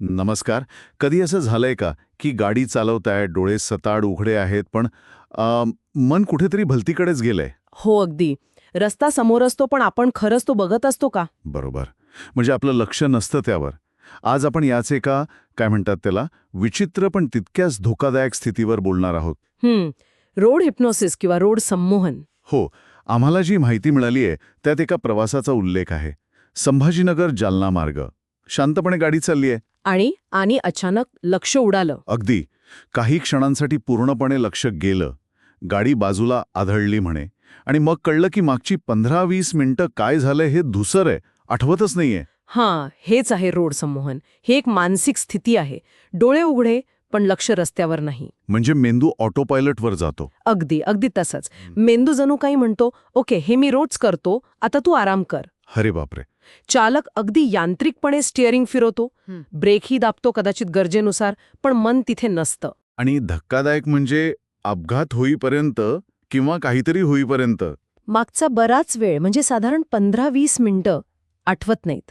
नमस्कार. कधी असं झालंय का की गाडी चालवताय डोळे सताड उघडे आहेत पण मन कुठेतरी भलतीकडेच गेलंय? हो अगदी. रस्ता समोर असतो पण आपण खरंच तो बघत असतो का? बरोबर. म्हणजे आपलं लक्ष नसतं त्यावर. आज आपण याच एका काय म्हणतात त्याला विचित्र पण तितक्याच धोकादायक स्थितीवर बोलणार आहोत. हम्म. रोड हिप्नोसिस किंवा रोड संमोहन. हो. आम्हाला जी माहिती मिळाली आहे त्यात एका प्रवासाचा उल्लेख आहे. संभाजीनगर जालना मार्ग. शांतपणे गाडी चालली आहे. आणि आणि अचानक लक्ष उडालं. अगदी. काही क्षणांसाठी पूर्णपणे लक्ष गेलं. गाडी बाजूला आधळली म्हणे. आणि मग कळलं की मागची पंधरा वीस मिनिटं काय झालंय हे धुसर आहे. आठवतच नाहीये. हां हेच आहे रोड संमोहन हे एक मानसिक स्थिती आहे. डोळे उघडे पण लक्ष रस्त्यावर नाही. म्हणजे मेंदू ऑटो पायलटवर जातो. अगदी अगदी तसंच. मेंदू जणू काही म्हणतो ओके हे मी रोज करतो. आता तू आराम कर. अरे बापरे. चालक अगदी यांत्रिकपणे स्टिअरिंग फिरवतो. ब्रेकही दाबतो कदाचित गरजेनुसार पण मन तिथे नसतं. आणि धक्कादायक म्हणजे अपघात होईपर्यंत किंवा काहीतरी होईपर्यंत? मागचा बराच वेळ म्हणजे साधारण पंधरा वीस मिनिटं आठवत नाहीत.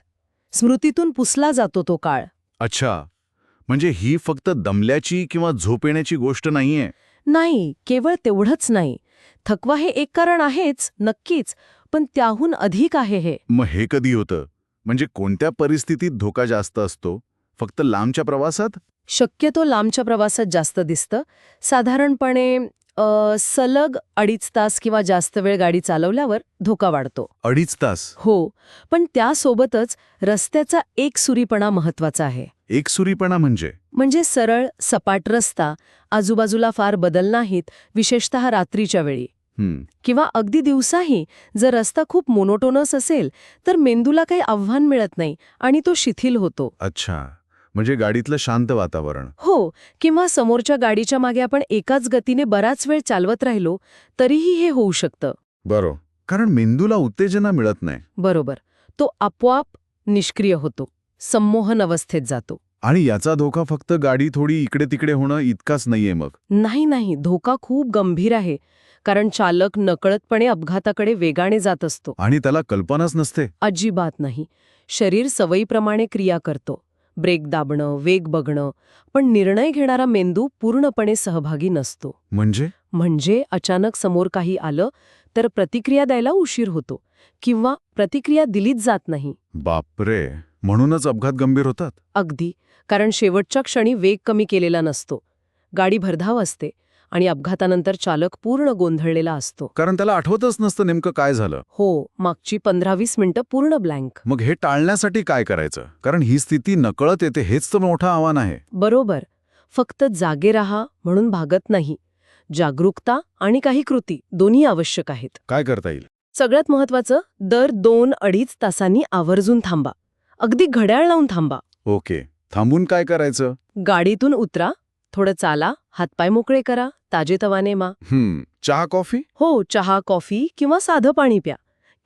स्मृतीतून पुसला जातो तो काळ. अच्छा. म्हणजे ही फक्त दमल्याची किंवा झोप येण्याची गोष्ट नाहीये? नाही केवळ तेवढंच नाही. थकवा हे एक कारण आहेच नक्कीच. पण त्याहून अधिक आहे हे. मग हे कधी होतं? म्हणजे कोणत्या परिस्थितीत धोका जास्त असतो? फक्त लांबच्या प्रवासात? शक्यतो लांबच्या प्रवासात जास्त दिसतं. साधारणपणे अ, सलग अडीच तास किंवा जास्त वेळ गाडी चालवल्यावर धोका वाढतो. अडीच तास? हो. पण त्यासोबतच रस्त्याचा एकसुरीपणा महत्त्वाचा आहे. एकसुरीपणा म्हणजे? म्हणजे सरळ सपाट रस्ता आजूबाजूला फार बदल नाहीत विशेषतः रात्रीच्या वेळी. किंवा अगदी दिवसाही जर रस्ता खूप मोनोटोनस असेल तर मेंदूला काही आव्हान मिळत नाही आणि तो शिथिल होतो. अच्छा. म्हणजे गाडीतलं शांत वातावरण. हो. किंवा समोरच्या गाडीच्या मागे आपण एकाच गतीने बराच वेळ चालवत राहिलो तरीही हे होऊ शकतं. बरो. कारण मेंदूला उत्तेजना मिळत नाही. बरोबर. तो आपोआप निष्क्रिय होतो. संमोहन अवस्थेत जातो. आणि याचा धोका फक्त गाडी थोडी इकडे तिकडे होणं इतकाच नाहीये मग. नाही नाही. धोका खूप गंभीर आहे. कारण चालक नकळतपणे अपघाताकडे वेगाने जात असतो. आणि त्याला कल्पनाच नसते. अजिबात नाही. शरीर सवयीप्रमाणे क्रिया करतो. ब्रेक दाबणं वेग बघणं पण निर्णय घेणारा मेंदू पूर्णपणे सहभागी नसतो. म्हणजे? म्हणजे अचानक समोर काही आलं तर प्रतिक्रिया द्यायला उशीर होतो किंवा प्रतिक्रिया दिलीच जात नाही. बापरे! म्हणूनच अपघात गंभीर होतात. अगदी. कारण शेवटच्या क्षणी वेग कमी केलेला नसतो. गाडी भरधाव असते. आणि अपघातानंतर चालक पूर्ण गोंधळलेला असतो. कारण त्याला आठवतच नसतं नेमकं काय झालं. हो मागची पंधरा वीस मिनिटं पूर्ण ब्लँक. मग हे टाळण्यासाठी काय करायचं? कारण ही स्थिती नकळत येते हेच तर मोठं आव्हान आहे. बरोबर. फक्त जागे राहा म्हणून भागत नाही. जागरूकता आणि काही कृती दोन्ही आवश्यक आहेत. काय करता येईल? सगळ्यात महत्वाचं दर दोन अडीच तासांनी आवर्जून थांबा. अगदी घड्याळ लावून थांबा. ओके. थांबून काय करायचं? गाडीतून उतरा थोडं चाला हातपाय मोकळे करा ताजेतवाने मा. हम्म चहा कॉफी? हो चहा कॉफी किंवा साधं पाणी प्या.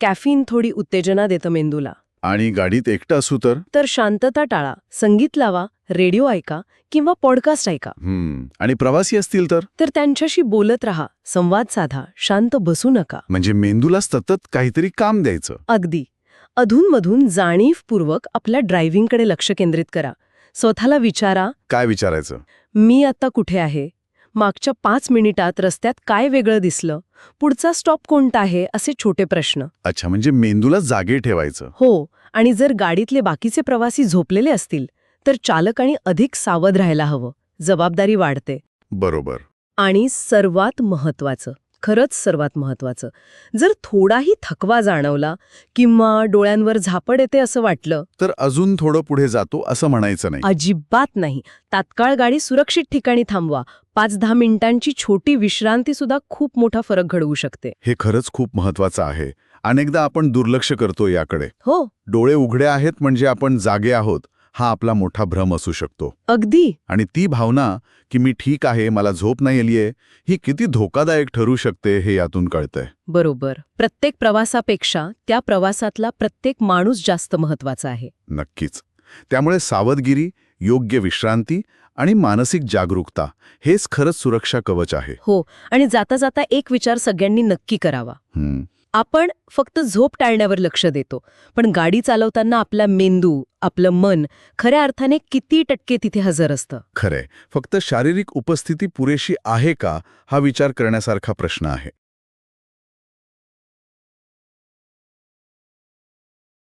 कॅफीन थोडी उत्तेजना देतं मेंदूला. आणि गाडीत एकटं असू तर? तर शांतता टाळा संगीत लावा रेडिओ ऐका किंवा पॉडकास्ट ऐका. हम्म आणि प्रवासी असतील तर? तर त्यांच्याशी बोलत राहा संवाद साधा शांत बसू नका. म्हणजे मेंदूला सतत काहीतरी काम द्यायचं. अगदी. अधूनमधून जाणीवपूर्वक आपल्या ड्रायव्हिंगकडे लक्ष केंद्रित करा. स्वतःला विचारा. काय विचारायचं? मी आता कुठे आहे? मागच्या पाच मिनिटात रस्त्यात काय वेगळं दिसलं? पुढचा स्टॉप कोणता आहे? असे छोटे प्रश्न. अच्छा म्हणजे मेंदूला जागे ठेवायचं. हो आणि जर गाडीतले बाकीचे प्रवासी झोपलेले असतील तर चालकाने अधिक सावध राहायला हवं. जबाबदारी वाढते. बरोबर. आणि सर्वात महत्वाचं खरंच सर्वात महत्वाचं. जर थोडाही थकवा जाणवला किंवा डोळ्यांवर झापड येते असं वाटलं तर अजून थोडं पुढे जातो असं म्हणायचं नाही. अजिबात नाही. तात्काळ गाडी सुरक्षित ठिकाणी थांबवा. पाच दहा मिनिटांची छोटी विश्रांती सुद्धा खूप मोठा फरक घडवू शकते. हे खरंच खूप महत्वाचं आहे. अनेकदा आपण दुर्लक्ष करतो याकडे. हो. डोळे उघडे आहेत म्हणजे आपण जागे आहोत. हा आपला मोठा भ्रम असू शकतो. अगदी. आणि ती भावना की मी ठीक आहे मला झोप नाही आलीये ही किती धोकादायक ठरू शकते हे यातून कळतंय. बरोबर. प्रत्येक प्रवासापेक्षा त्या प्रवासातला प्रत्येक माणूस जास्त महत्त्वाचा आहे. नक्कीच. त्यामुळे सावधगिरी योग्य विश्रांती आणि मानसिक जागरूकता हेच खरंच सुरक्षा कवच आहे. हो. आणि जाता जाता एक विचार सगळ्यांनी नक्की करावा. हं, आपण फक्त झोप टाळण्यावर लक्ष देतो. पण गाडी चालवताना आपला मेंदू आपलं मन खऱ्या अर्थाने किती टक्के तिथे हजर असतं? खरंय. फक्त शारीरिक उपस्थिती पुरेशी आहे का हा विचार करण्यासारखा प्रश्न आहे.